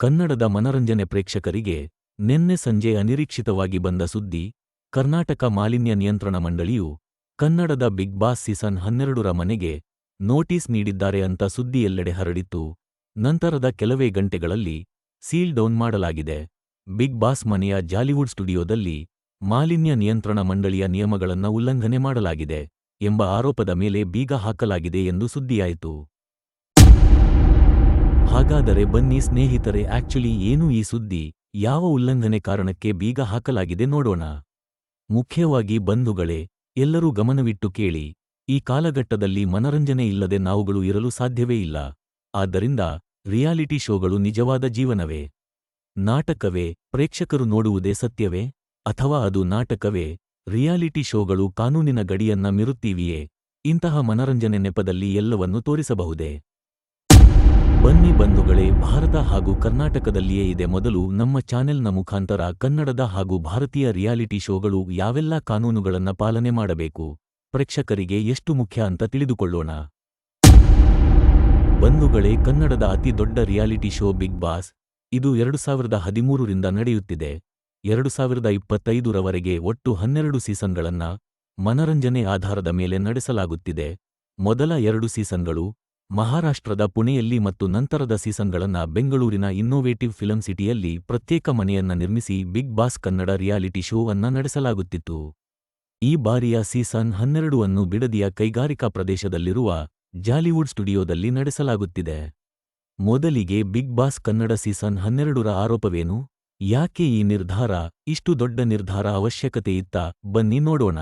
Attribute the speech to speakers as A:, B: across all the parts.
A: ಕನ್ನಡದ ಮನರಂಜನೆ ಪ್ರೇಕ್ಷಕರಿಗೆ ನಿನ್ನೆ ಸಂಜೆ ಅನಿರೀಕ್ಷಿತವಾಗಿ ಬಂದ ಸುದ್ದಿ, ಕರ್ನಾಟಕ ಮಾಲಿನ್ಯ ನಿಯಂತ್ರಣ ಮಂಡಳಿಯು ಕನ್ನಡದ ಬಿಗ್ ಬಾಸ್ ಸೀಸನ್ ಹನ್ನೆರಡರ ಮನೆಗೆ ನೋಟಿಸ್ ನೀಡಿದ್ದಾರೆ ಅಂತ ಸುದ್ದಿ ಎಲ್ಲೆಡೆ ಹರಡಿತ್ತು. ನಂತರದ ಕೆಲವೇ ಗಂಟೆಗಳಲ್ಲಿ ಸೀಲ್ ಡೌನ್ ಮಾಡಲಾಗಿದೆ. ಬಿಗ್ ಬಾಸ್ ಮನೆಯ ಜಾಲಿವುಡ್ ಸ್ಟುಡಿಯೋದಲ್ಲಿ ಮಾಲಿನ್ಯ ನಿಯಂತ್ರಣ ಮಂಡಳಿಯ ನಿಯಮಗಳನ್ನು ಉಲ್ಲಂಘನೆ ಮಾಡಲಾಗಿದೆ ಎಂಬ ಆರೋಪದ ಮೇಲೆ ಬೀಗ ಹಾಕಲಾಗಿದೆ ಎಂದು ಸುದ್ದಿಯಾಯಿತು. ಹಾಗಾದರೆ ಬನ್ನಿ ಸ್ನೇಹಿತರೆ, ಆಕ್ಚುಲಿ ಏನು ಈ ಸುದ್ದಿ? ಯಾವ ಉಲ್ಲಂಘನೆ ಕಾರಣಕ್ಕೆ ಬೀಗ ಹಾಕಲಾಗಿದೆ ನೋಡೋಣ. ಮುಖ್ಯವಾಗಿ ಬಂಧುಗಳೇ, ಎಲ್ಲರೂ ಗಮನವಿಟ್ಟು ಕೇಳಿ. ಈ ಕಾಲಘಟ್ಟದಲ್ಲಿ ಮನರಂಜನೆ ಇಲ್ಲದೆ ನಾವುಗಳು ಇರಲು ಸಾಧ್ಯವೇ ಇಲ್ಲ. ಆದ್ದರಿಂದ, ರಿಯಾಲಿಟಿ ಶೋಗಳು ನಿಜವಾದ ಜೀವನವೇ? ನಾಟಕವೇ? ಪ್ರೇಕ್ಷಕರು ನೋಡುವುದೇ ಸತ್ಯವೇ? ಅಥವಾ ಅದು ನಾಟಕವೇ? ರಿಯಾಲಿಟಿ ಶೋಗಳು ಕಾನೂನಿನ ಗಡಿಯನ್ನ ಮಿರುತ್ತೀವಿಯೇ? ಇಂತಹ ಮನರಂಜನೆ ನೆಪದಲ್ಲಿ ಎಲ್ಲವನ್ನೂ ತೋರಿಸಬಹುದೇ? ಬನ್ನಿ ಬಂಧುಗಳೇ, ಭಾರತ ಹಾಗೂ ಕರ್ನಾಟಕದಲ್ಲಿಯೇ ಇದೆ ಮೊದಲು ನಮ್ಮ ಚಾನೆಲ್ನ ಮುಖಾಂತರ ಕನ್ನಡದ ಹಾಗೂ ಭಾರತೀಯ ರಿಯಾಲಿಟಿ ಶೋಗಳು ಯಾವೆಲ್ಲ ಕಾನೂನುಗಳನ್ನ ಪಾಲನೆ ಮಾಡಬೇಕು? ಪ್ರೇಕ್ಷಕರಿಗೆ ಎಷ್ಟು ಮುಖ್ಯ ಅಂತ ತಿಳಿದುಕೊಳ್ಳೋಣ. ಬಂಧುಗಳೇ, ಕನ್ನಡದ ಅತಿ ದೊಡ್ಡ ರಿಯಾಲಿಟಿ ಶೋ ಬಿಗ್ ಬಾಸ್. ಇದು ಎರಡು ಸಾವಿರದ ಹದಿಮೂರರಿಂದ ನಡೆಯುತ್ತಿದೆ. ಎರಡು ಸಾವಿರದ ಇಪ್ಪತ್ತೈದರವರೆಗೆ ಒಟ್ಟು ಹನ್ನೆರಡು ಸೀಸನ್ಗಳನ್ನ ಮನರಂಜನೆ ಆಧಾರದ ಮೇಲೆ ನಡೆಸಲಾಗುತ್ತಿದೆ. ಮೊದಲ ಎರಡು ಸೀಸನ್ಗಳು ಮಹಾರಾಷ್ಟ್ರದ ಪುಣೆಯಲ್ಲಿ ಮತ್ತು ನಂತರದ ಸೀಸನ್ಗಳನ್ನ ಬೆಂಗಳೂರಿನ ಇನ್ನೋವೇಟಿವ್ ಫಿಲಂ ಸಿಟಿಯಲ್ಲಿ ಪ್ರತ್ಯೇಕ ಮನೆಯನ್ನ ನಿರ್ಮಿಸಿ Bigg Boss Kannada reality show ಅನ್ನ ನಡೆಸಲಾಗುತ್ತಿತ್ತು. ಈ ಬಾರಿಯ ಸೀಸನ್ ಹನ್ನೆರಡು ಅನ್ನು ಬಿಡದಿಯ ಕೈಗಾರಿಕಾ ಪ್ರದೇಶದಲ್ಲಿರುವ ಜಾಲಿವುಡ್ ಸ್ಟುಡಿಯೋದಲ್ಲಿ ನಡೆಸಲಾಗುತ್ತಿದೆ. ಮೊದಲಿಗೆ ಬಿಗ್ ಬಾಸ್ ಕನ್ನಡ ಸೀಸನ್ ಹನ್ನೆರಡರ ಆರೋಪವೇನು? ಯಾಕೆ ಈ ನಿರ್ಧಾರ? ಇಷ್ಟು ದೊಡ್ಡ ನಿರ್ಧಾರ ಅವಶ್ಯಕತೆ ಇತ್ತ ಬನ್ನಿ ನೋಡೋಣ.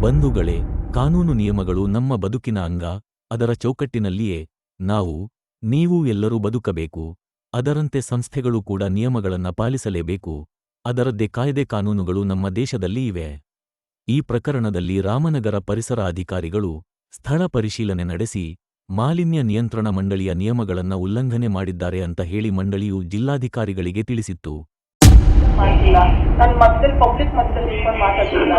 A: ಬಂಧುಗಳೇ ಕಾನೂನು ನಿಯಮಗಳು ನಮ್ಮ ಬದುಕಿನ ಅಂಗ ಅದರ ಚೌಕಟ್ಟಿನಲ್ಲಿಯೇ ನಾವು ನೀವು ಎಲ್ಲರೂ ಬದುಕಬೇಕು. ಅದರಂತೆ ಸಂಸ್ಥೆಗಳು ಕೂಡ ನಿಯಮಗಳನ್ನ ಪಾಲಿಸಲೇಬೇಕು. ಅದರದ್ದೇ ಕಾಯ್ದೆ ಕಾನೂನುಗಳು ನಮ್ಮ ದೇಶದಲ್ಲಿ ಇವೆ. ಈ ಪ್ರಕರಣದಲ್ಲಿ ರಾಮನಗರ ಪರಿಸರ ಅಧಿಕಾರಿಗಳು ಸ್ಥಳ ಪರಿಶೀಲನೆ ನಡೆಸಿ ಮಾಲಿನ್ಯ ನಿಯಂತ್ರಣ ಮಂಡಳಿಯ ನಿಯಮಗಳನ್ನ ಉಲ್ಲಂಘನೆ ಮಾಡಿದ್ದಾರೆ ಅಂತ ಹೇಳಿ ಮಂಡಳಿಯು ಜಿಲ್ಲಾಧಿಕಾರಿಗಳಿಗೆ ತಿಳಿಸಿತ್ತು.
B: ಮಾಡ್ತಿಲ್ಲ ನನ್ನ ಮಧ್ಯದಲ್ಲಿ ಪಬ್ಲಿಕ್ ಮಧ್ಯದಲ್ಲಿ ನಿಂತ್ಕೊಂಡು ಮಾತಾಡ್ತಿಲ್ಲ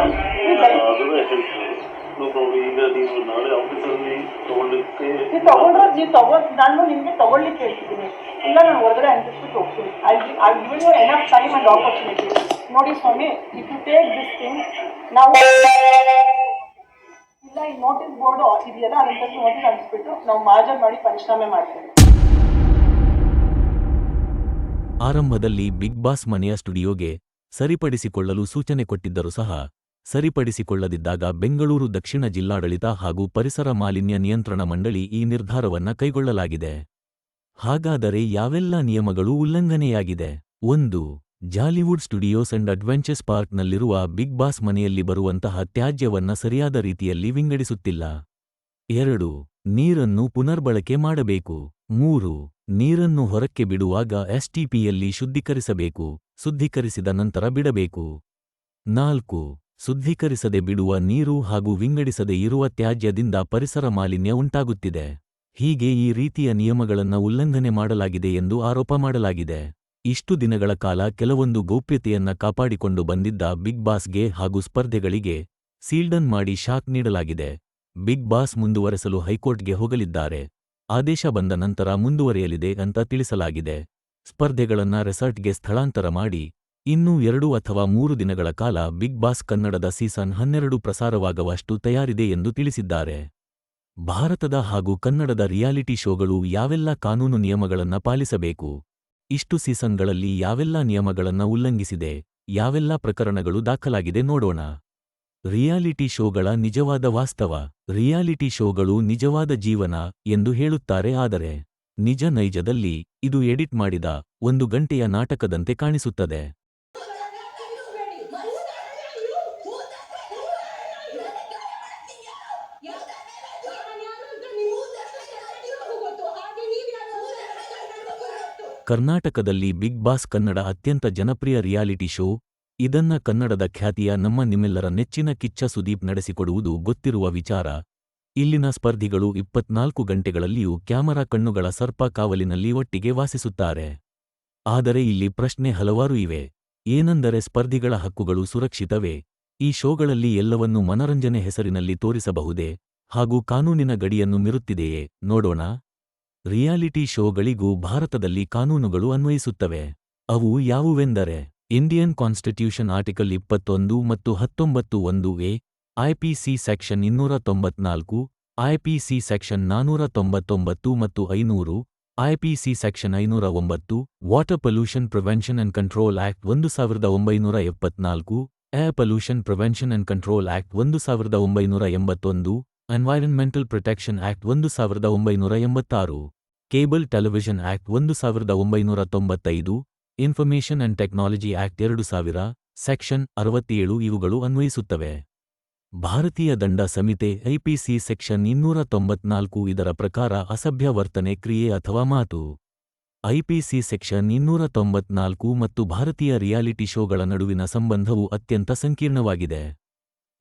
C: ಈಗ ನೀವು ನಾಳೆ ಆಫೀಸಲ್ಲಿ ತಗೊಳ್ಳಿಕ್ಕೆ
B: ನೀವು ತಗೊಂಡ್ರೆ ನೀವು ತಗೊಂಡ್ ನಾನು ನಿಮಗೆ ತಗೊಳ್ಳಿ ಹೇಳ್ತಿದ್ದೀನಿ. ಇಲ್ಲ ನಾನು ಹೊರಗಡೆ ಅಂಟಿಸ್ಬಿಟ್ಟು ಹೋಗ್ತೀನಿ. I I give you enough time and opportunity ನೋಡಿ ಸ್ವಾಮಿ if you take this thing ನಾವು ಇಲ್ಲ ಈ ನೋಟಿಸ್ ಬೋರ್ಡು ಇದೆಯಲ್ಲ ಅದನ್ನ ನೋಟಿಸ್ ಅಂಟಿಸ್ಬಿಟ್ಟು ನಾವು ಮಾರ್ಜರ್ ಮಾಡಿ ಪಂಚನಾಮೆ ಮಾಡ್ತೇವೆ.
A: ಆರಂಭದಲ್ಲಿ ಬಿಗ್ ಬಾಸ್ ಮನೆಯ ಸ್ಟುಡಿಯೋಗೆ ಸರಿಪಡಿಸಿಕೊಳ್ಳಲು ಸೂಚನೆ ಕೊಟ್ಟಿದ್ದರೂ ಸಹ ಸರಿಪಡಿಸಿಕೊಳ್ಳದಿದ್ದಾಗ ಬೆಂಗಳೂರು ದಕ್ಷಿಣ ಜಿಲ್ಲಾಡಳಿತ ಹಾಗೂ ಪರಿಸರ ಮಾಲಿನ್ಯ ನಿಯಂತ್ರಣ ಮಂಡಳಿ ಈ ನಿರ್ಧಾರವನ್ನ ಕೈಗೊಳ್ಳಲಾಗಿದೆ. ಹಾಗಾದರೆ ಯಾವೆಲ್ಲ ನಿಯಮಗಳು ಉಲ್ಲಂಘನೆಯಾಗಿದೆ? ಒಂದು, ಜಾಲಿವುಡ್ ಸ್ಟುಡಿಯೋಸ್ ಅಂಡ್ ಅಡ್ವೆಂಚರ್ಸ್ ಪಾರ್ಕ್ನಲ್ಲಿರುವ ಬಿಗ್ ಬಾಸ್ ಮನೆಯಲ್ಲಿ ಬರುವಂತಹ ತ್ಯಾಜ್ಯವನ್ನ ಸರಿಯಾದ ರೀತಿಯಲ್ಲಿ ವಿಂಗಡಿಸುತ್ತಿಲ್ಲ. ಎರಡು, ನೀರನ್ನು ಪುನರ್ಬಳಕೆ ಮಾಡಬೇಕು. ಮೂರು, ನೀರನ್ನು ಹೊರಕ್ಕೆ ಬಿಡುವಾಗ ಎಸ್ಟಿಪಿಯಲ್ಲಿ ಶುದ್ಧೀಕರಿಸಬೇಕು. ಶುದ್ಧೀಕರಿಸಿದ ನಂತರ ಬಿಡಬೇಕು. ನಾಲ್ಕು ಶುದ್ಧೀಕರಿಸದೆ ಬಿಡುವ ನೀರು ಹಾಗೂ ವಿಂಗಡಿಸದೆ ಇರುವ ತ್ಯಾಜ್ಯದಿಂದ ಪರಿಸರ ಮಾಲಿನ್ಯ ಉಂಟಾಗುತ್ತಿದೆ. ಹೀಗೆ ಈ ರೀತಿಯ ನಿಯಮಗಳನ್ನು ಉಲ್ಲಂಘನೆ ಮಾಡಲಾಗಿದೆ ಎಂದು ಆರೋಪ ಮಾಡಲಾಗಿದೆ. ಇಷ್ಟು ದಿನಗಳ ಕಾಲ ಕೆಲವೊಂದು ಗೌಪ್ಯತೆಯನ್ನ ಕಾಪಾಡಿಕೊಂಡು ಬಂದಿದ್ದ ಬಿಗ್ ಬಾಸ್ಗೆ ಹಾಗೂ ಸ್ಪರ್ಧೆಗಳಿಗೆ ಸೀಲ್ಡನ್ ಮಾಡಿ ಶಾಕ್ ನೀಡಲಾಗಿದೆ. ಬಿಗ್ ಬಾಸ್ ಮುಂದುವರೆಸಲು ಹೈಕೋರ್ಟ್ಗೆ ಹೋಗಲಿದ್ದಾರೆ. ಆದೇಶ ಬಂದ ನಂತರ ಮುಂದುವರೆಯಲಿದೆ ಅಂತ ತಿಳಿಸಲಾಗಿದೆ. ಸ್ಪರ್ಧೆಗಳನ್ನ ರೆಸಾರ್ಟ್ಗೆ ಸ್ಥಳಾಂತರ ಮಾಡಿ ಇನ್ನೂ ಎರಡು ಅಥವಾ ಮೂರು ದಿನಗಳ ಕಾಲ ಬಿಗ್ ಬಾಸ್ ಕನ್ನಡದ ಸೀಸನ್ ಹನ್ನೆರಡು ಪ್ರಸಾರವಾಗುವಷ್ಟು ತಯಾರಿದೆ ಎಂದು ತಿಳಿಸಿದ್ದಾರೆ. ಭಾರತದ ಹಾಗೂ ಕನ್ನಡದ ರಿಯಾಲಿಟಿ ಶೋಗಳು ಯಾವೆಲ್ಲ ಕಾನೂನು ನಿಯಮಗಳನ್ನ ಪಾಲಿಸಬೇಕು? ಇಷ್ಟು ಸೀಸನ್ಗಳಲ್ಲಿ ಯಾವೆಲ್ಲ ನಿಯಮಗಳನ್ನ ಉಲ್ಲಂಘಿಸಿದೆ? ಯಾವೆಲ್ಲ ಪ್ರಕರಣಗಳು ದಾಖಲಾಗಿದೆ ನೋಡೋಣ. ರಿಯಾಲಿಟಿ ಶೋಗಳ ನಿಜವಾದ ವಾಸ್ತವ, ರಿಯಾಲಿಟಿ ಶೋಗಳು ನಿಜವಾದ ಜೀವನ ಎಂದು ಹೇಳುತ್ತಾರೆ ಆದರೆ, ನಿಜ ನೈಜದಲ್ಲಿ ಇದು ಎಡಿಟ್ ಮಾಡಿದ ಒಂದು ಗಂಟೆಯ ನಾಟಕದಂತೆ ಕಾಣಿಸುತ್ತದೆ. ಕರ್ನಾಟಕದಲ್ಲಿ ಬಿಗ್ ಬಾಸ್ ಕನ್ನಡ ಅತ್ಯಂತ ಜನಪ್ರಿಯ ರಿಯಾಲಿಟಿ ಶೋ. ಇದನ್ನ ಕನ್ನಡದ ಖ್ಯಾತಿಯ ನಮ್ಮ ನಿಮ್ಮೆಲ್ಲರ ನೆಚ್ಚಿನ ಕಿಚ್ಚ ಸುದೀಪ್ ನಡೆಸಿಕೊಡುವುದು ಗೊತ್ತಿರುವ ವಿಚಾರ. ಇಲ್ಲಿನ ಸ್ಪರ್ಧಿಗಳು ಇಪ್ಪತ್ನಾಲ್ಕು ಗಂಟೆಗಳಲ್ಲಿಯೂ ಕ್ಯಾಮರಾ ಕಣ್ಣುಗಳ ಸರ್ಪ ಕಾವಲಿನಲ್ಲಿ ಒಟ್ಟಿಗೆ ವಾಸಿಸುತ್ತಾರೆ. ಆದರೆ ಇಲ್ಲಿ ಪ್ರಶ್ನೆ ಹಲವಾರು ಇವೆ. ಏನೆಂದರೆ ಸ್ಪರ್ಧಿಗಳ ಹಕ್ಕುಗಳು ಸುರಕ್ಷಿತವೇ? ಈ ಶೋಗಳಲ್ಲಿ ಎಲ್ಲವನ್ನೂ ಮನರಂಜನೆ ಹೆಸರಿನಲ್ಲಿ ತೋರಿಸಬಹುದೇ? ಹಾಗೂ ಕಾನೂನಿನ ಗಡಿಯನ್ನು ಮೀರುತ್ತಿದೆಯೇ? ನೋಡೋಣ. ರಿಯಾಲಿಟಿ ಶೋಗಳಿಗೂ ಭಾರತದಲ್ಲಿ ಕಾನೂನುಗಳು ಅನ್ವಯಿಸುತ್ತವೆ. ಅವು ಯಾವುವೆಂದರೆ, ಇಂಡಿಯನ್ ಕಾನ್ಸ್ಟಿಟ್ಯೂಷನ್ ಆರ್ಟಿಕಲ್ ಇಪ್ಪತ್ತೊಂದು ಮತ್ತು ಹತ್ತೊಂಬತ್ತು ಒಂದು ಎ ಐಪಿಸಿ ಸೆಕ್ಷನ್ ಇನ್ನೂರ ತೊಂಬತ್ನಾಲ್ಕು ಐಪಿಸಿ ಸೆಕ್ಷನ್ ನಾನೂರ ತೊಂಬತ್ತೊಂಬತ್ತು ಮತ್ತು ಐನೂರು ಐಪಿಸಿ ಸೆಕ್ಷನ್ ಐನೂರ ಒಂಬತ್ತು water pollution prevention and control act ಒಂದು ಸಾವಿರದ ಒಂಬೈನೂರ ಎಪ್ಪತ್ನಾಲ್ಕು, air pollution prevention and control act ಒಂದು ಸಾವಿರದ ಒಂಬೈನೂರ ಎಂಬತ್ತೊಂದು ಎನ್ವೈರನ್ಮೆಂಟಲ್ ಪ್ರೊಟೆಕ್ಷನ್ ಆಕ್ಟ್ ಒಂದು ಸಾವಿರದ ಒಂಬೈನೂರ ಎಂಬತ್ತಾರು, ಕೇಬಲ್ ಟೆಲಿವಿಷನ್ ಆಕ್ಟ್ ಒಂದು ಸಾವಿರದ ಒಂಬೈನೂರ ತೊಂಬತ್ತೈದು, ಇನ್ಫಾರ್ಮೇಷನ್ ಅಂಡ್ ಟೆಕ್ನಾಲಜಿ ಆಕ್ಟ್ ಎರಡು ಸಾವಿರ, ಸೆಕ್ಷನ್ ಅರವತ್ತೇಳು ಇವುಗಳು ಅನ್ವಯಿಸುತ್ತವೆ. ಭಾರತೀಯ ದಂಡ ಸಂಹಿತೆ ಐಪಿಸಿ ಸೆಕ್ಷನ್ ಇನ್ನೂರ ತೊಂಬತ್ನಾಲ್ಕು ಇದರ ಪ್ರಕಾರ ಅಸಭ್ಯ ವರ್ತನೆ ಕ್ರಿಯೆ ಅಥವಾ ಮಾತು. ಐಪಿಸಿ ಸೆಕ್ಷನ್ ಇನ್ನೂರ ತೊಂಬತ್ನಾಲ್ಕು ಮತ್ತು ಭಾರತೀಯ ರಿಯಾಲಿಟಿ ಶೋಗಳ ನಡುವಿನ ಸಂಬಂಧವು ಅತ್ಯಂತ ಸಂಕೀರ್ಣವಾಗಿದೆ.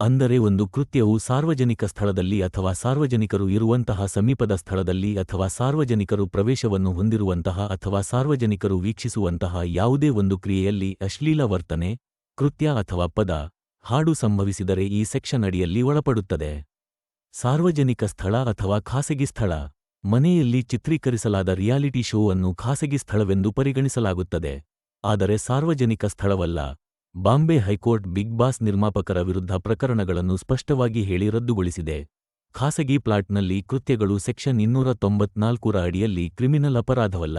A: ಅಂದರೆ ಒಂದು ಕೃತ್ಯವು ಸಾರ್ವಜನಿಕ ಸ್ಥಳದಲ್ಲಿ ಅಥವಾ ಸಾರ್ವಜನಿಕರು ಇರುವಂತಹ ಸಮೀಪದ ಸ್ಥಳದಲ್ಲಿ ಅಥವಾ ಸಾರ್ವಜನಿಕರು ಪ್ರವೇಶವನ್ನು ಹೊಂದಿರುವಂತಹ ಅಥವಾ ಸಾರ್ವಜನಿಕರು ವೀಕ್ಷಿಸುವಂತಹ ಯಾವುದೇ ಒಂದು ಕ್ರಿಯೆಯಲ್ಲಿ ಅಶ್ಲೀಲ ವರ್ತನೆ, ಕೃತ್ಯ ಅಥವಾ ಪದ, ಹಾಡು ಸಂಭವಿಸಿದರೆ ಈ ಸೆಕ್ಷನ್ ಅಡಿಯಲ್ಲಿ ಒಳಪಡುತ್ತದೆ. ಸಾರ್ವಜನಿಕ ಸ್ಥಳ ಅಥವಾ ಖಾಸಗಿ ಸ್ಥಳ, ಮನೆಯಲ್ಲಿ ಚಿತ್ರೀಕರಿಸಲಾದ ರಿಯಾಲಿಟಿ ಶೋ ಅನ್ನು ಖಾಸಗಿ ಸ್ಥಳವೆಂದು ಪರಿಗಣಿಸಲಾಗುತ್ತದೆ. ಆದರೆ ಸಾರ್ವಜನಿಕ ಸ್ಥಳವಲ್ಲ. Bombay high court Bigg Boss ನಿರ್ಮಾಪಕರ ವಿರುದ್ಧ ಪ್ರಕರಣಗಳನ್ನು ಸ್ಪಷ್ಟವಾಗಿ ಹೇಳಿ ರದ್ದುಗೊಳಿಸಿದೆ. ಖಾಸಗಿ ಪ್ಲಾಟ್ನಲ್ಲಿ ಕೃತ್ಯಗಳು ಸೆಕ್ಷನ್ ಇನ್ನೂರ ತೊಂಬತ್ನಾಲ್ಕರ ಅಡಿಯಲ್ಲಿ ಕ್ರಿಮಿನಲ್ ಅಪರಾಧವಲ್ಲ.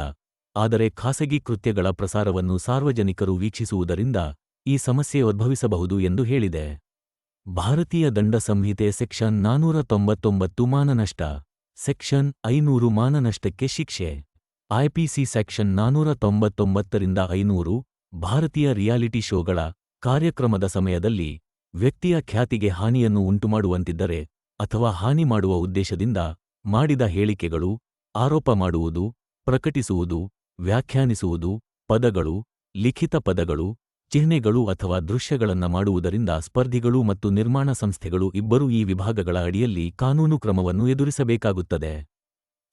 A: ಆದರೆ ಖಾಸಗಿ ಕೃತ್ಯಗಳ ಪ್ರಸಾರವನ್ನು ಸಾರ್ವಜನಿಕರು ವೀಕ್ಷಿಸುವುದರಿಂದ ಈ ಸಮಸ್ಯೆ ಉದ್ಭವಿಸಬಹುದು ಎಂದು ಹೇಳಿದೆ. ಭಾರತೀಯ ದಂಡ ಸಂಹಿತೆ ಸೆಕ್ಷನ್ ನಾನೂರ ತೊಂಬತ್ತೊಂಬತ್ತು ಮಾನನಷ್ಟ, ಸೆಕ್ಷನ್ ಐನೂರು ಮಾನನಷ್ಟಕ್ಕೆ ಶಿಕ್ಷೆ. ಐಪಿಸಿ ಸೆಕ್ಷನ್ ನಾನೂರ ತೊಂಬತ್ತೊಂಬತ್ತರಿಂದ ಐನೂರು ಭಾರತೀಯ ರಿಯಾಲಿಟಿ ಶೋಗಳ ಕಾರ್ಯಕ್ರಮದ ಸಮಯದಲ್ಲಿ ವ್ಯಕ್ತಿಯ ಖ್ಯಾತಿಗೆ ಹಾನಿಯನ್ನು ಉಂಟುಮಾಡುವಂತಿದ್ದರೆ ಅಥವಾ ಹಾನಿ ಮಾಡುವ ಉದ್ದೇಶದಿಂದ ಮಾಡಿದ ಹೇಳಿಕೆಗಳು, ಆರೋಪ ಮಾಡುವುದು, ಪ್ರಕಟಿಸುವುದು, ವ್ಯಾಖ್ಯಾನಿಸುವುದು, ಪದಗಳು, ಲಿಖಿತ ಪದಗಳು, ಚಿಹ್ನೆಗಳು ಅಥವಾ ದೃಶ್ಯಗಳನ್ನ ಮಾಡುವುದರಿಂದ ಸ್ಪರ್ಧಿಗಳು ಮತ್ತು ನಿರ್ಮಾಣ ಸಂಸ್ಥೆಗಳು ಇಬ್ಬರೂ ಈ ವಿಭಾಗಗಳ ಅಡಿಯಲ್ಲಿ ಕಾನೂನು ಕ್ರಮವನ್ನು ಎದುರಿಸಬೇಕಾಗುತ್ತದೆ.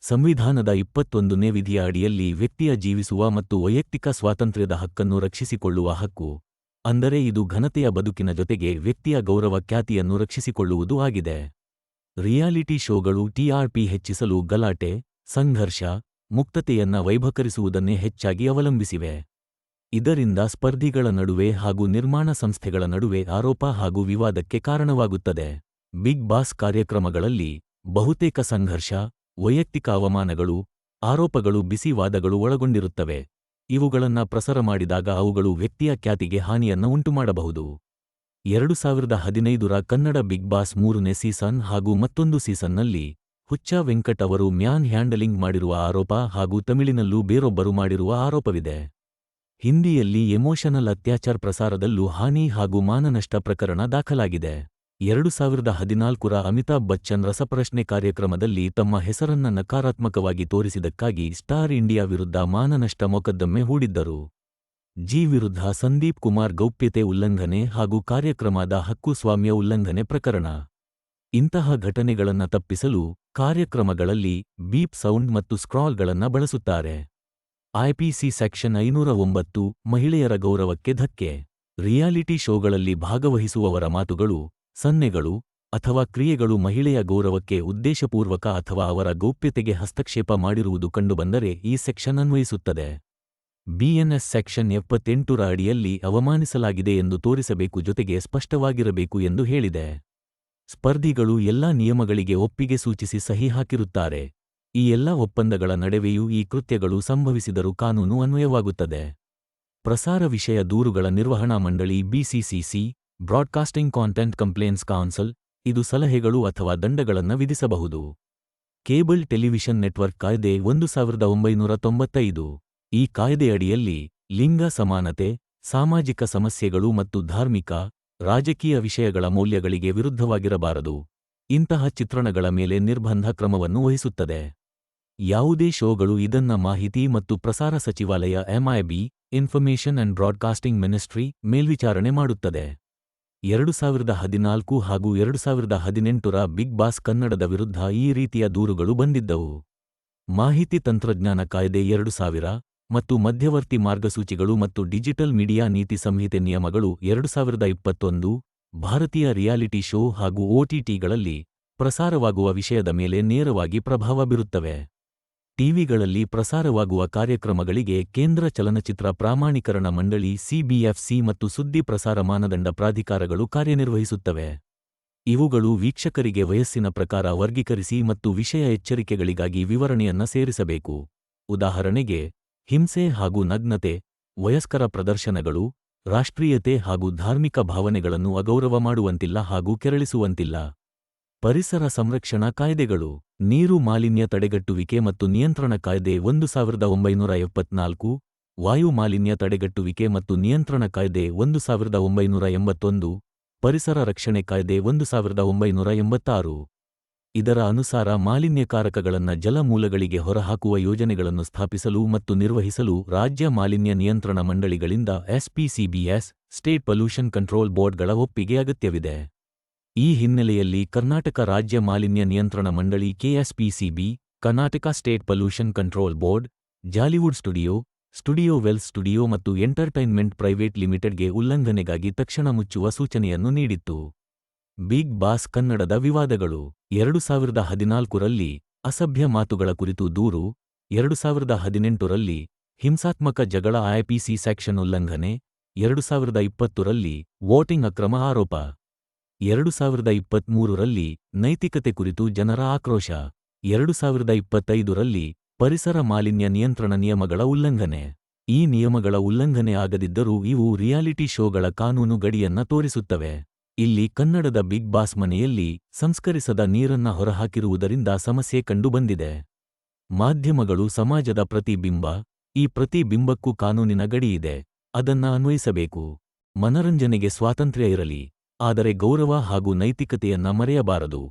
A: ಸಂವಿಧಾನದ ಇಪ್ಪತ್ತೊಂದನೇ ವಿಧಿಯ ಅಡಿಯಲ್ಲಿ ವ್ಯಕ್ತಿಯ ಜೀವಿಸುವ ಮತ್ತು ವೈಯಕ್ತಿಕ ಸ್ವಾತಂತ್ರ್ಯದ ಹಕ್ಕನ್ನು ರಕ್ಷಿಸಿಕೊಳ್ಳುವ ಹಕ್ಕು, ಅಂದರೆ ಇದು ಘನತೆಯ ಬದುಕಿನ ಜೊತೆಗೆ ವ್ಯಕ್ತಿಯ ಗೌರವ ಖ್ಯಾತಿಯನ್ನು ರಕ್ಷಿಸಿಕೊಳ್ಳುವುದು ಆಗಿದೆ. ರಿಯಾಲಿಟಿ ಶೋಗಳು ಟಿಆರ್ಪಿ ಹೆಚ್ಚಿಸಲು ಗಲಾಟೆ, ಸಂಘರ್ಷ, ಮುಕ್ತತೆಯನ್ನ ವೈಭಕರಿಸುವುದನ್ನೇ ಹೆಚ್ಚಾಗಿ ಅವಲಂಬಿಸಿವೆ. ಇದರಿಂದ ಸ್ಪರ್ಧಿಗಳ ನಡುವೆ ಹಾಗೂ ನಿರ್ಮಾಣ ಸಂಸ್ಥೆಗಳ ನಡುವೆ ಆರೋಪ ಹಾಗೂ ವಿವಾದಕ್ಕೆ ಕಾರಣವಾಗುತ್ತದೆ. ಬಿಗ್ ಬಾಸ್ ಕಾರ್ಯಕ್ರಮಗಳಲ್ಲಿ ಬಹುತೇಕ ಸಂಘರ್ಷ ವೈಯಕ್ತಿಕ ಅವಮಾನಗಳು, ಆರೋಪಗಳು ಬಿಸಿವಾದಗಳು ಒಳಗೊಂಡಿರುತ್ತವೆ. ಇವುಗಳನ್ನ ಪ್ರಸಾರ ಮಾಡಿದಾಗ ಅವುಗಳು ವ್ಯಕ್ತಿಯ ಖ್ಯಾತಿಗೆ ಹಾನಿಯನ್ನ ಉಂಟುಮಾಡಬಹುದು. ಎರಡು ಸಾವಿರದ ಹದಿನೈದರ ಕನ್ನಡ ಬಿಗ್ ಬಾಸ್ ಮೂರನೇ ಸೀಸನ್ ಹಾಗೂ ಮತ್ತೊಂದು ಸೀಸನ್ನಲ್ಲಿ ಹುಚ್ಚ ವೆಂಕಟ್ ಅವರು ಮ್ಯಾನ್ ಹ್ಯಾಂಡಲಿಂಗ್ ಮಾಡಿರುವ ಆರೋಪ ಹಾಗೂ ತಮಿಳಿನಲ್ಲೂ ಬೇರೊಬ್ಬರು ಮಾಡಿರುವ ಆರೋಪವಿದೆ. ಹಿಂದಿಯಲ್ಲಿ ಎಮೋಷನಲ್ ಅತ್ಯಾಚಾರ ಪ್ರಸಾರದಲ್ಲೂ ಹಾನಿ ಹಾಗೂ ಮಾನನಷ್ಟ ಪ್ರಕರಣ ದಾಖಲಾಗಿದೆ. ಎರಡು ಸಾವಿರದ ಹದಿನಾಲ್ಕರ ಅಮಿತಾಬ್ ಬಚ್ಚನ್ ರಸಪ್ರಶ್ನೆ ಕಾರ್ಯಕ್ರಮದಲ್ಲಿ ತಮ್ಮ ಹೆಸರನ್ನ ನಕಾರಾತ್ಮಕವಾಗಿ ತೋರಿಸಿದಕ್ಕಾಗಿ ಸ್ಟಾರ್ ಇಂಡಿಯಾ ವಿರುದ್ಧ ಮಾನನಷ್ಟ ಮೊಕದ್ದಮೆ ಹೂಡಿದ್ದರು. ಜಿ ವಿರುದ್ಧ ಸಂದೀಪ್ ಕುಮಾರ್ ಗೌಪ್ಯತೆ ಉಲ್ಲಂಘನೆ ಹಾಗೂ ಕಾರ್ಯಕ್ರಮದ ಹಕ್ಕುಸ್ವಾಮ್ಯ ಉಲ್ಲಂಘನೆ ಪ್ರಕರಣ. ಇಂತಹ ಘಟನೆಗಳನ್ನ ತಪ್ಪಿಸಲು ಕಾರ್ಯಕ್ರಮಗಳಲ್ಲಿ ಬೀಪ್ ಸೌಂಡ್ ಮತ್ತು ಸ್ಕ್ರಾಲ್ಗಳನ್ನ ಬಳಸುತ್ತಾರೆ. ಐಪಿಸಿ ಸೆಕ್ಷನ್ ಐನೂರ ಒಂಬತ್ತು ಮಹಿಳೆಯರ ಗೌರವಕ್ಕೆ ಧಕ್ಕೆ. ರಿಯಾಲಿಟಿ ಶೋಗಳಲ್ಲಿ ಭಾಗವಹಿಸುವವರ ಮಾತುಗಳು ಸನ್ನೆಗಳು ಅಥವಾ ಕ್ರಿಯೆಗಳು ಮಹಿಳೆಯ ಗೌರವಕ್ಕೆ ಉದ್ದೇಶಪೂರ್ವಕ ಅಥವಾ ಅವರ ಗೌಪ್ಯತೆಗೆ ಹಸ್ತಕ್ಷೇಪ ಮಾಡಿರುವುದು ಕಂಡುಬಂದರೆ ಈ ಸೆಕ್ಷನ್ ಅನ್ವಯಿಸುತ್ತದೆ. ಬಿಎನ್ಎಸ್ ಸೆಕ್ಷನ್ ಎಪ್ಪತ್ತೆಂಟರ ಅಡಿಯಲ್ಲಿ ಅವಮಾನಿಸಲಾಗಿದೆ ಎಂದು ತೋರಿಸಬೇಕು ಜೊತೆಗೆ ಸ್ಪಷ್ಟವಾಗಿರಬೇಕು ಎಂದು ಹೇಳಿದೆ. ಸ್ಪರ್ಧಿಗಳು ಎಲ್ಲಾ ನಿಯಮಗಳಿಗೆ ಒಪ್ಪಿಗೆ ಸೂಚಿಸಿ ಸಹಿ ಹಾಕಿರುತ್ತಾರೆ. ಈ ಎಲ್ಲಾ ಒಪ್ಪಂದಗಳ ನಡುವೆಯೂ ಈ ಕೃತ್ಯಗಳು ಸಂಭವಿಸಿದರೂ ಕಾನೂನು ಅನ್ವಯವಾಗುತ್ತದೆ. ಪ್ರಸಾರ ವಿಷಯ ದೂರುಗಳ ನಿರ್ವಹಣಾ ಮಂಡಳಿ BCCC broadcasting content complaints council, ಇದು ಸಲಹೆಗಳು ಅಥವಾ ದಂಡಗಳನ್ನು ವಿಧಿಸಬಹುದು. ಕೇಬಲ್ ಟೆಲಿವಿಷನ್ ನೆಟ್ವರ್ಕ್ ಕಾಯ್ದೆ ಒಂದು ಸಾವಿರದ ಒಂಬೈನೂರ ತೊಂಬತ್ತೈದು. ಈ ಕಾಯ್ದೆಯಡಿಯಲ್ಲಿ ಲಿಂಗ ಸಮಾನತೆ, ಸಾಮಾಜಿಕ ಸಮಸ್ಯೆಗಳು ಮತ್ತು ಧಾರ್ಮಿಕ, ರಾಜಕೀಯ ವಿಷಯಗಳ ಮೌಲ್ಯಗಳಿಗೆ ವಿರುದ್ಧವಾಗಿರಬಾರದು. ಇಂತಹ ಚಿತ್ರಣಗಳ ಮೇಲೆ ನಿರ್ಬಂಧ ಕ್ರಮವನ್ನು ವಹಿಸುತ್ತದೆ. ಯಾವುದೇ ಶೋಗಳು ಇದನ್ನ ಮಾಹಿತಿ ಮತ್ತು ಪ್ರಸಾರ ಸಚಿವಾಲಯ MIB information and broadcasting ministry ಮೇಲ್ವಿಚಾರಣೆ ಮಾಡುತ್ತದೆ. ಎರಡು ಸಾವಿರದ ಹದಿನಾಲ್ಕು ಹಾಗೂ ಎರಡು ಸಾವಿರದ ಹದಿನೆಂಟರ ಬಿಗ್ ಬಾಸ್ ಕನ್ನಡದ ವಿರುದ್ಧ ಈ ರೀತಿಯ ದೂರುಗಳು ಬಂದಿದ್ದವು. ಮಾಹಿತಿ ತಂತ್ರಜ್ಞಾನ ಕಾಯ್ದೆ ಎರಡು ಸಾವಿರ ಮತ್ತು ಮಧ್ಯವರ್ತಿ ಮಾರ್ಗಸೂಚಿಗಳು ಮತ್ತು ಡಿಜಿಟಲ್ ಮೀಡಿಯಾ ನೀತಿ ಸಂಹಿತೆ ನಿಯಮಗಳು ಎರಡು ಸಾವಿರದ ಇಪ್ಪತ್ತೊಂದು, ಭಾರತೀಯ ರಿಯಾಲಿಟಿ ಶೋ ಹಾಗೂ ಒಟಿಟಿಗಳಲ್ಲಿ ಪ್ರಸಾರವಾಗುವ ವಿಷಯದ ಮೇಲೆ ನೇರವಾಗಿ ಪ್ರಭಾವ ಬೀರುತ್ತವೆ. ಟಿವಿಗಳಲ್ಲಿ ಪ್ರಸಾರವಾಗುವ ಕಾರ್ಯಕ್ರಮಗಳಿಗೆ ಕೇಂದ್ರ ಚಲನಚಿತ್ರ ಪ್ರಾಮಾಣೀಕರಣ ಮಂಡಳಿ ಸಿಬಿಎಫ್ಸಿ ಮತ್ತು ಸುದ್ದಿ ಪ್ರಸಾರ ಮಾನದಂಡ ಪ್ರಾಧಿಕಾರಗಳು ಕಾರ್ಯನಿರ್ವಹಿಸುತ್ತವೆ. ಇವುಗಳು ವೀಕ್ಷಕರಿಗೆ ವಯಸ್ಸಿನ ಪ್ರಕಾರ ವರ್ಗೀಕರಿಸಿ ಮತ್ತು ವಿಷಯ ಎಚ್ಚರಿಕೆಗಳಿಗಾಗಿ ವಿವರಣೆಯನ್ನ ಸೇರಿಸಬೇಕು. ಉದಾಹರಣೆಗೆ, ಹಿಂಸೆ ಹಾಗೂ ನಗ್ನತೆ, ವಯಸ್ಕರ ಪ್ರದರ್ಶನಗಳು, ರಾಷ್ಟ್ರೀಯತೆ ಹಾಗೂ ಧಾರ್ಮಿಕ ಭಾವನೆಗಳನ್ನು ಅಗೌರವ ಮಾಡುವಂತಿಲ್ಲ ಹಾಗೂ ಕೆರಳಿಸುವಂತಿಲ್ಲ. ಪರಿಸರ ಸಂರಕ್ಷಣಾ ಕಾಯ್ದೆಗಳು, ನೀರು ಮಾಲಿನ್ಯ ತಡೆಗಟ್ಟುವಿಕೆ ಮತ್ತು ನಿಯಂತ್ರಣ ಕಾಯ್ದೆ ಒಂದು ಸಾವಿರದ ಒಂಬೈನೂರ ಎಪ್ಪತ್ನಾಲ್ಕು, ವಾಯು ಮಾಲಿನ್ಯ ತಡೆಗಟ್ಟುವಿಕೆ ಮತ್ತು ನಿಯಂತ್ರಣ ಕಾಯ್ದೆ ಒಂದು ಸಾವಿರದ ಒಂಬೈನೂರ ಎಂಬತ್ತೊಂದು, ಪರಿಸರ ರಕ್ಷಣೆ ಕಾಯ್ದೆ ಒಂದು ಸಾವಿರದ ಒಂಬೈನೂರ ಎಂಬತ್ತಾರು. ಇದರ ಅನುಸಾರ ಮಾಲಿನ್ಯಕಾರಕಗಳನ್ನು ಜಲಮೂಲಗಳಿಗೆ ಹೊರಹಾಕುವ ಯೋಜನೆಗಳನ್ನು ಸ್ಥಾಪಿಸಲು ಮತ್ತು ನಿರ್ವಹಿಸಲು ರಾಜ್ಯ ಮಾಲಿನ್ಯ ನಿಯಂತ್ರಣ ಮಂಡಳಿಗಳಿಂದ ಎಸ್ಪಿಸಿಬಿಎಸ್, ಸ್ಟೇಟ್ ಪೊಲ್ಯೂಷನ್ ಕಂಟ್ರೋಲ್ ಬೋರ್ಡ್ಗಳ ಒಪ್ಪಿಗೆ ಅಗತ್ಯವಿದೆ. ಈ ಹಿನ್ನೆಲೆಯಲ್ಲಿ ಕರ್ನಾಟಕ ರಾಜ್ಯ ಮಾಲಿನ್ಯ ನಿಯಂತ್ರಣ ಮಂಡಳಿ KSPCB, Karnataka state pollution control board, Jollywood studio studio wells studio ಮತ್ತು ಎಂಟರ್ಟೈನ್ಮೆಂಟ್ ಪ್ರೈವೇಟ್ ಲಿಮಿಟೆಡ್ಗೆ ಉಲ್ಲಂಘನೆಗಾಗಿ ತಕ್ಷಣ ಮುಚ್ಚುವ ಸೂಚನೆಯನ್ನು ನೀಡಿತ್ತು. ಬಿಗ್ ಬಾಸ್ ಕನ್ನಡದ ವಿವಾದಗಳು, ಎರಡು ಸಾವಿರದ ಹದಿನಾಲ್ಕರಲ್ಲಿ ಅಸಭ್ಯ ಮಾತುಗಳ ಕುರಿತು ದೂರು, ಎರಡು ಸಾವಿರದ ಹದಿನೆಂಟರಲ್ಲಿ ಹಿಂಸಾತ್ಮಕ ಜಗಳ ಐಪಿಸಿ ಸೆಕ್ಷನ್ ಉಲ್ಲಂಘನೆ, ಎರಡು ಸಾವಿರದ ಇಪ್ಪತ್ತರಲ್ಲಿ ವೋಟಿಂಗ್ ಅಕ್ರಮ ಆರೋಪ. ಎರಡು ಸಾವಿರದ ಇಪ್ಪತ್ಮೂರರಲ್ಲಿ ನೈತಿಕತೆ ಕುರಿತು ಜನರ ಆಕ್ರೋಶ, ಎರಡು ಸಾವಿರದ ಇಪ್ಪತ್ತೈದರಲ್ಲಿ ಪರಿಸರ ಮಾಲಿನ್ಯ ನಿಯಂತ್ರಣ ನಿಯಮಗಳ ಉಲ್ಲಂಘನೆ. ಈ ನಿಯಮಗಳ ಉಲ್ಲಂಘನೆ ಆಗದಿದ್ದರೂ ಇವು ರಿಯಾಲಿಟಿ ಶೋಗಳ ಕಾನೂನು ಗಡಿಯನ್ನ ತೋರಿಸುತ್ತವೆ. ಇಲ್ಲಿ ಕನ್ನಡದ ಬಿಗ್ ಬಾಸ್ ಮನೆಯಲ್ಲಿ ಸಂಸ್ಕರಿಸದ ನೀರನ್ನ ಹೊರಹಾಕಿರುವುದರಿಂದ ಸಮಸ್ಯೆ ಕಂಡುಬಂದಿದೆ. ಮಾಧ್ಯಮಗಳು ಸಮಾಜದ ಪ್ರತಿಬಿಂಬ, ಈ ಪ್ರತಿಬಿಂಬಕ್ಕೂ ಕಾನೂನಿನ ಗಡಿಯಿದೆ. ಅದನ್ನ ಅನ್ವಯಿಸಬೇಕು. ಮನರಂಜನೆಗೆ ಸ್ವಾತಂತ್ರ್ಯ ಇರಲಿ. ಆದರೆ ಗೌರವ ಹಾಗೂ ನೈತಿಕತೆಯನ್ನ ಮರೆಯಬಾರದು.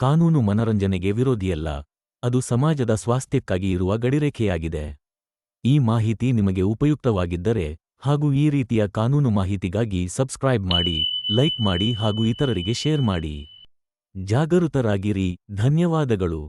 A: ಕಾನೂನು ಮನರಂಜನೆಗೆ ವಿರೋಧಿಯಲ್ಲ, ಅದು ಸಮಾಜದ ಸ್ವಾಸ್ಥ್ಯಕ್ಕಾಗಿ ಇರುವ ಗಡಿರೇಖೆಯಾಗಿದೆ. ಈ ಮಾಹಿತಿ ನಿಮಗೆ ಉಪಯುಕ್ತವಾಗಿದ್ದರೆ ಹಾಗೂ ಈ ರೀತಿಯ ಕಾನೂನು ಮಾಹಿತಿಗಾಗಿ ಸಬ್ಸ್ಕ್ರೈಬ್ ಮಾಡಿ, ಲೈಕ್ ಮಾಡಿ ಹಾಗೂ ಇತರರಿಗೆ ಶೇರ್ ಮಾಡಿ. ಜಾಗೃತರಾಗಿರಿ ಧನ್ಯವಾದಗಳು.